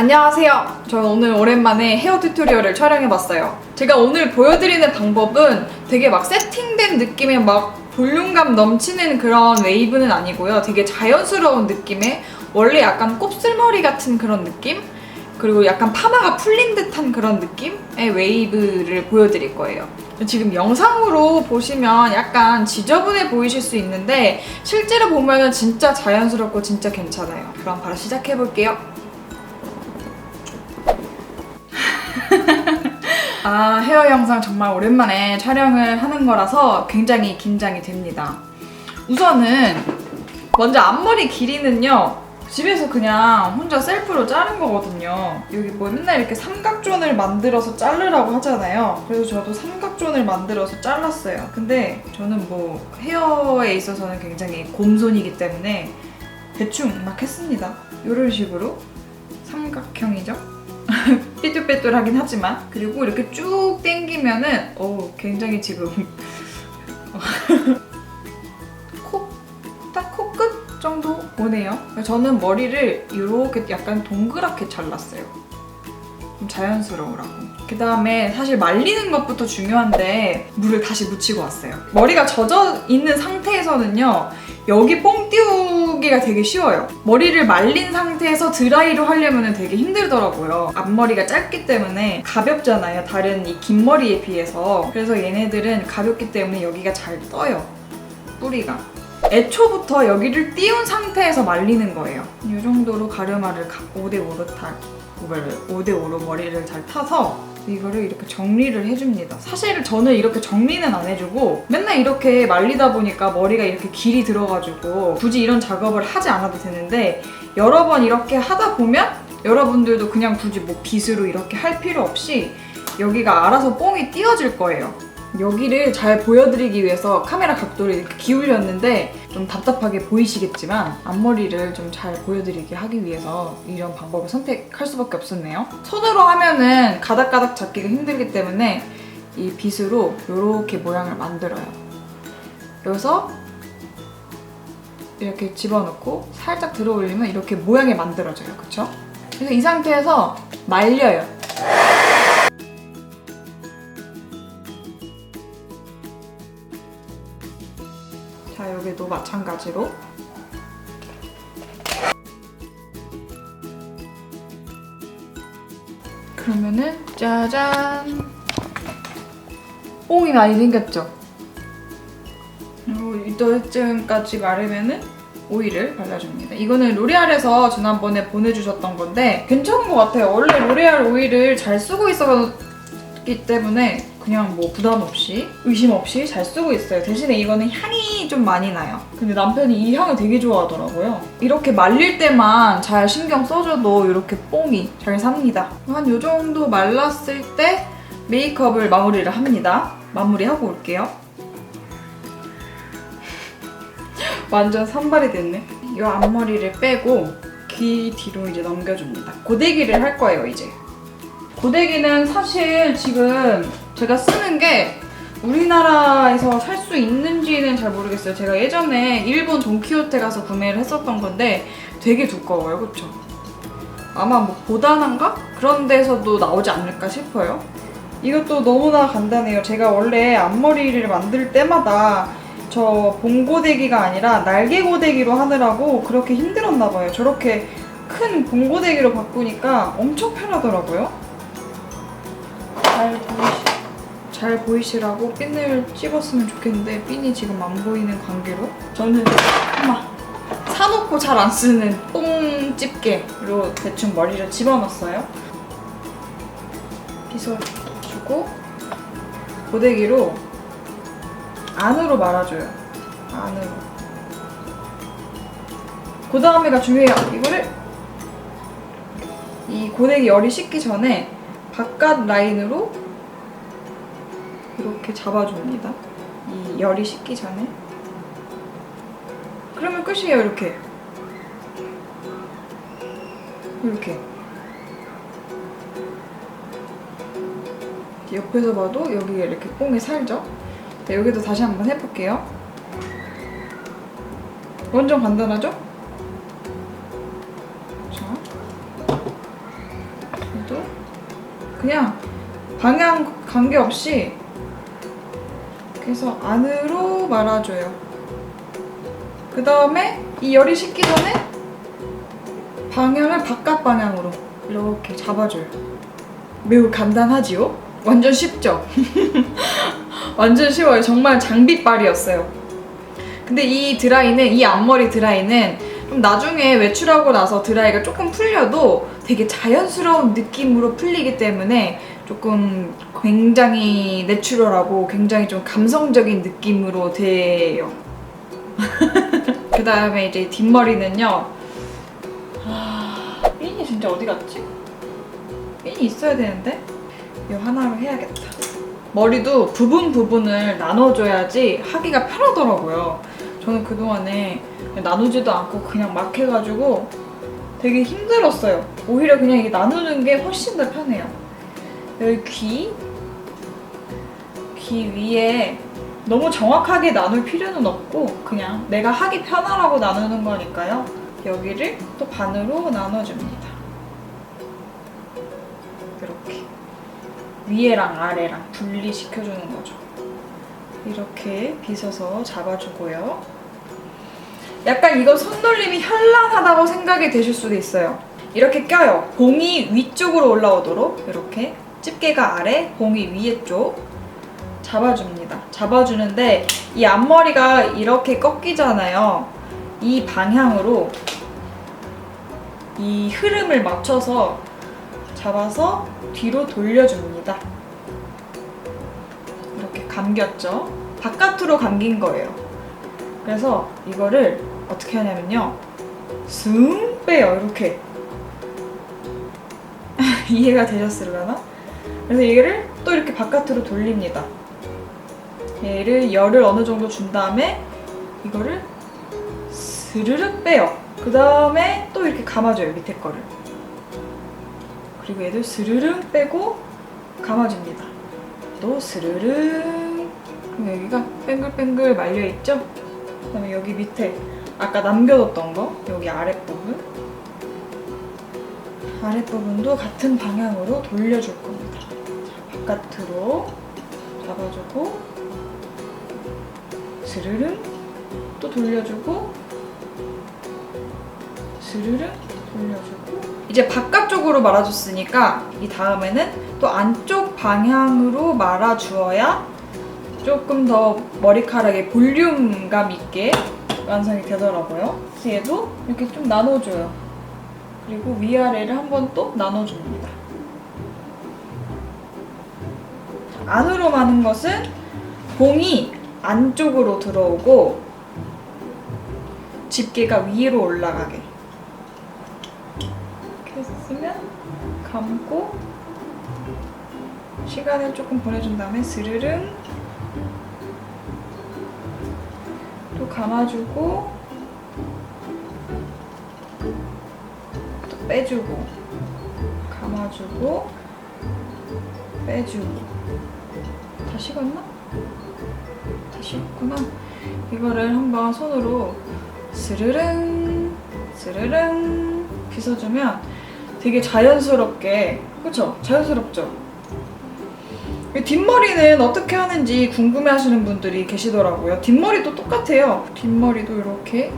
안녕하세요. 저는 오늘 오랜만에 헤어 튜토리얼을 촬영해봤어요. 제가 오늘 보여드리는 방법은 되게 막 세팅된 느낌의 막 볼륨감 넘치는 그런 웨이브는 아니고요. 되게 자연스러운 느낌의 원래 약간 곱슬머리 같은 그런 느낌? 그리고 약간 파마가 풀린 듯한 그런 느낌의 웨이브를 보여드릴 거예요. 지금 영상으로 보시면 약간 지저분해 보이실 수 있는데 실제로 보면은 진짜 자연스럽고 진짜 괜찮아요. 그럼 바로 시작해볼게요. 아, 헤어 영상 정말 오랜만에 촬영을 하는 거라서 굉장히 긴장이 됩니다. 우선은 먼저 앞머리 길이는요. 집에서 그냥 혼자 셀프로 자른 거거든요. 여기 뭐 맨날 이렇게 삼각존을 만들어서 자르라고 하잖아요. 그래서 저도 삼각존을 만들어서 잘랐어요. 근데 저는 뭐 헤어에 있어서는 굉장히 곰손이기 때문에 대충 막 했습니다. 이런 식으로 삼각형이죠. 삐뚤빼뚤하긴 하지만 그리고 이렇게 쭉 당기면은 어 굉장히 지금 코딱 코끝 정도 오네요. 저는 머리를 이렇게 약간 동그랗게 잘랐어요. 좀 자연스러우라고. 그 다음에 사실 말리는 것부터 중요한데 물을 다시 묻히고 왔어요. 머리가 젖어 있는 상태에서는요. 여기 뽕 띄우기가 되게 쉬워요. 머리를 말린 상태에서 드라이로 하려면 되게 힘들더라고요. 앞머리가 짧기 때문에 가볍잖아요. 다른 이 긴 머리에 비해서. 그래서 얘네들은 가볍기 때문에 여기가 잘 떠요. 뿌리가. 애초부터 여기를 띄운 상태에서 말리는 거예요. 이 정도로 가르마를 5대5로 타, 5대5로 머리를 잘 타서 이거를 이렇게 정리를 해줍니다. 사실 저는 이렇게 정리는 안 해주고 맨날 이렇게 말리다 보니까 머리가 이렇게 길이 들어가지고 굳이 이런 작업을 하지 않아도 되는데 여러 번 이렇게 하다 보면 여러분들도 그냥 굳이 뭐 빗으로 이렇게 할 필요 없이 여기가 알아서 뽕이 띄어질 거예요. 여기를 잘 보여드리기 위해서 카메라 각도를 이렇게 기울였는데 좀 답답하게 보이시겠지만 앞머리를 좀 잘 보여드리게 하기 위해서 이런 방법을 선택할 수밖에 없었네요. 손으로 하면은 가닥가닥 잡기가 힘들기 때문에 이 빗으로 이렇게 모양을 만들어요. 여기서 이렇게 집어넣고 살짝 들어 올리면 이렇게 모양이 만들어져요. 그쵸? 그래서 이 상태에서 말려요. 여기도 마찬가지로 그러면은 짜잔 뽕이 많이 생겼죠? 그리고 이때쯤까지 마르면은 오일을 발라줍니다. 이거는 로레알에서 지난번에 보내주셨던 건데 괜찮은 것 같아요. 원래 로레알 오일을 잘 쓰고 있었기 때문에 그냥 뭐 부담 없이 의심 없이 잘 쓰고 있어요. 대신에 이거는 향이 좀 많이 나요. 근데 남편이 이 향을 되게 좋아하더라고요. 이렇게 말릴 때만 잘 신경 써줘도 이렇게 뽕이 잘 삽니다. 한이 정도 말랐을 때 메이크업을 마무리를 합니다. 마무리하고 올게요. 완전 산발이 됐네. 이 앞머리를 빼고 귀 뒤로 이제 넘겨줍니다. 고데기를 할 거예요, 이제. 고데기는 사실 지금 제가 쓰는 게 우리나라에서 살 수 있는지는 잘 모르겠어요. 제가 예전에 일본 돈키호테 가서 구매를 했었던 건데 되게 두꺼워요. 그쵸? 아마 뭐 보다난가? 그런 데서도 나오지 않을까 싶어요. 이것도 너무나 간단해요. 제가 원래 앞머리를 만들 때마다 저 봉고데기가 아니라 날개고데기로 하느라고 그렇게 힘들었나 봐요. 저렇게 큰 봉고데기로 바꾸니까 엄청 편하더라고요. 잘 보이시, 잘 보이시라고 핀을 찝었으면 좋겠는데 핀이 지금 안 보이는 관계로 저는 막 사놓고 잘 안 쓰는 뽕 집게로 대충 머리를 집어넣었어요. 빗어주고 고데기로 안으로 말아줘요. 안으로. 그 다음에가 중요해요. 이거를 이 고데기 열이 식기 전에 바깥 라인으로 이렇게 잡아줍니다. 이 열이 식기 전에. 그러면 끝이에요, 이렇게. 이렇게. 옆에서 봐도 여기에 이렇게 뽕이 살죠? 네, 여기도 다시 한번 해볼게요. 완전 간단하죠? 자. 얘도 그냥 방향 관계없이 그래서 안으로 말아줘요. 그 다음에 이 열이 식기 전에 방향을 바깥 방향으로 이렇게 잡아줘요. 매우 간단하지요? 완전 쉽죠? 완전 쉬워요. 정말 장비빨이었어요. 근데 이 드라이는, 이 앞머리 드라이는 좀 나중에 외출하고 나서 드라이가 조금 풀려도 되게 자연스러운 느낌으로 풀리기 때문에 조금 굉장히 내추럴하고 굉장히 좀 감성적인 느낌으로 돼요. 그 다음에 이제 뒷머리는요. 아, 핀이 진짜 어디 갔지? 핀이 있어야 되는데? 이 하나로 해야겠다. 머리도 부분 부분을 나눠줘야지 하기가 편하더라고요. 저는 그동안에 나누지도 않고 그냥 막 해가지고 되게 힘들었어요. 오히려 그냥 이게 나누는 게 훨씬 더 편해요. 여기 귀, 귀 위에 너무 정확하게 나눌 필요는 없고 그냥 내가 하기 편하라고 나누는 거니까요. 여기를 또 반으로 나눠줍니다. 이렇게 위에랑 아래랑 분리시켜주는 거죠. 이렇게 빗어서 잡아주고요. 약간 이거 손놀림이 현란하다고 생각이 되실 수도 있어요. 이렇게 껴요. 봉이 위쪽으로 올라오도록 이렇게 집게가 아래, 봉이 위에 쪽 잡아줍니다. 잡아주는데 이 앞머리가 이렇게 꺾이잖아요. 이 방향으로 이 흐름을 맞춰서 잡아서 뒤로 돌려줍니다. 이렇게 감겼죠? 바깥으로 감긴 거예요. 그래서 이거를 어떻게 하냐면요. 슥 빼요. 이렇게. 이해가 되셨으려나? 그래서 얘를 또 이렇게 바깥으로 돌립니다. 얘를 열을 어느 정도 준 다음에 이거를 스르륵 빼요. 그 다음에 또 이렇게 감아줘요. 밑에 거를. 그리고 얘도 스르륵 빼고 감아줍니다. 또 스르륵. 그럼 여기가 뱅글뱅글 말려있죠? 그 다음에 여기 밑에 아까 남겨뒀던 거 여기 아랫부분 아랫부분도 같은 방향으로 돌려줄 겁니다. 자, 바깥으로 잡아주고 스르륵 또 돌려주고 스르륵 돌려주고 이제 바깥쪽으로 말아줬으니까 이 다음에는 또 안쪽 방향으로 말아주어야 조금 더 머리카락에 볼륨감 있게 완성이 되더라고요. 그래서 얘도 이렇게 좀 나눠줘요. 그리고 위아래를 한번 또 나눠줍니다. 안으로 마는 것은 봉이 안쪽으로 들어오고 집게가 위로 올라가게. 이렇게 했으면 감고 시간을 조금 보내준 다음에 스르릉 또 감아주고 또 빼주고 감아주고 빼주고. 다 식었나? 다 식었구나 이거를 한번 손으로 스르릉 스르릉 빗어주면 되게 자연스럽게 그쵸? 자연스럽죠? 이 뒷머리는 어떻게 하는지 궁금해하시는 분들이 계시더라고요. 뒷머리도 똑같아요. 뒷머리도 이렇게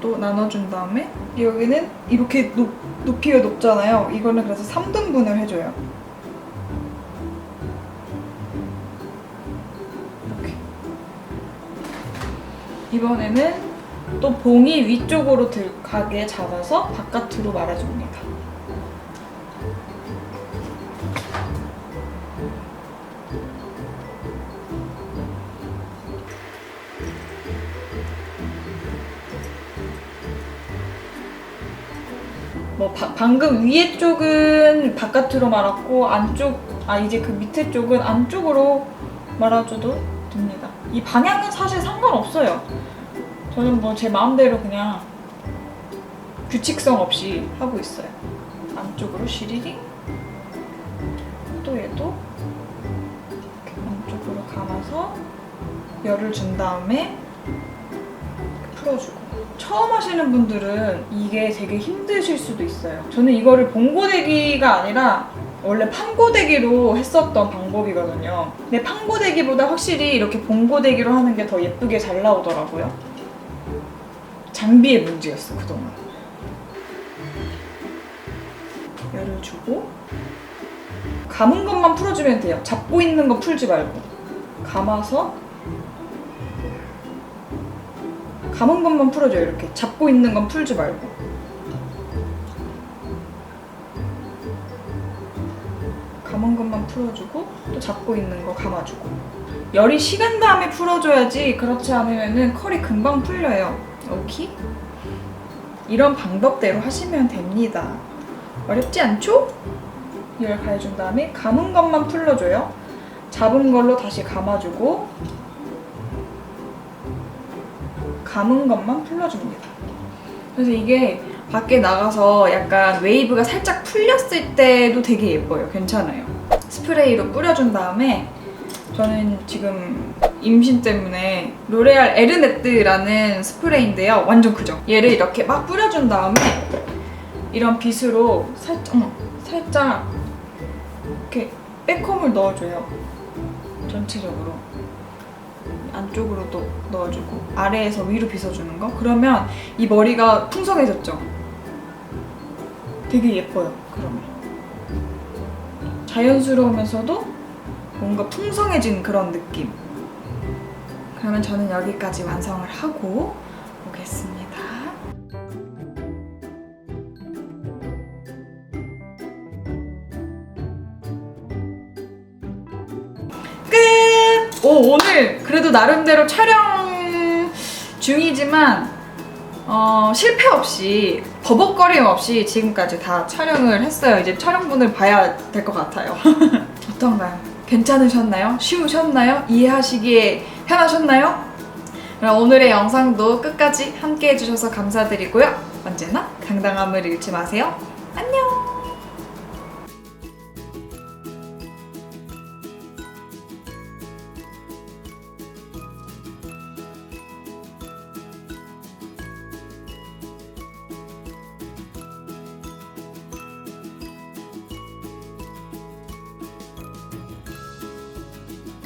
또 나눠준 다음에 여기는 이렇게 높, 높이가 높잖아요. 이거는 그래서 3등분을 해줘요. 이번에는 또 봉이 위쪽으로 들 가게 잡아서 바깥으로 말아줍니다. 뭐 바- 방금 위에 쪽은 바깥으로 말았고 안쪽 아 이제 그 밑에 쪽은 안쪽으로 말아줘도 됩니다. 이 방향은 사실 상관없어요. 저는 뭐 제 마음대로 그냥 규칙성 없이 하고 있어요. 안쪽으로 시리링 또 얘도 안쪽으로 감아서 열을 준 다음에 풀어주고 처음 하시는 분들은 이게 되게 힘드실 수도 있어요. 저는 이거를 봉고데기가 아니라 원래 판고데기로 했었던 방법이거든요. 근데 판고데기보다 확실히 이렇게 봉고데기로 하는 게 더 예쁘게 잘 나오더라고요. 장비의 문제였어, 그동안. 열을 주고 감은 것만 풀어주면 돼요. 잡고 있는 거 풀지 말고 감아서 감은 것만 풀어줘요. 이렇게 잡고 있는 건 풀지 말고 풀어주고 또 잡고 있는 거 감아주고 열이 식은 다음에 풀어줘야지 그렇지 않으면은 컬이 금방 풀려요. 오케이? 이런 방법대로 하시면 됩니다. 어렵지 않죠? 열 가해준 다음에 감은 것만 풀러줘요. 잡은 걸로 다시 감아주고 감은 것만 풀러줍니다. 그래서 이게 밖에 나가서 약간 웨이브가 살짝 풀렸을 때도 되게 예뻐요. 괜찮아요. 스프레이로 뿌려준 다음에 저는 지금 임신 때문에 로레알 에르네뜨라는 스프레이인데요. 완전 크죠? 얘를 이렇게 막 뿌려준 다음에 이런 빗으로 살짝, 살짝 이렇게 백홈을 넣어줘요. 전체적으로. 안쪽으로도 넣어주고 아래에서 위로 빗어주는 거. 그러면 이 머리가 풍성해졌죠? 되게 예뻐요. 그러면. 자연스러우면서도 뭔가 풍성해진 그런 느낌. 그러면 저는 여기까지 완성을 하고 오겠습니다. 끝! 오, 오늘 그래도 나름대로 촬영 중이지만 어, 실패 없이 버벅거림 없이 지금까지 다 촬영을 했어요. 이제 촬영분을 봐야 될 것 같아요. 어떤가요? 괜찮으셨나요? 쉬우셨나요? 이해하시기에 편하셨나요? 그럼 오늘의 영상도 끝까지 함께 해주셔서 감사드리고요. 언제나 당당함을 잃지 마세요.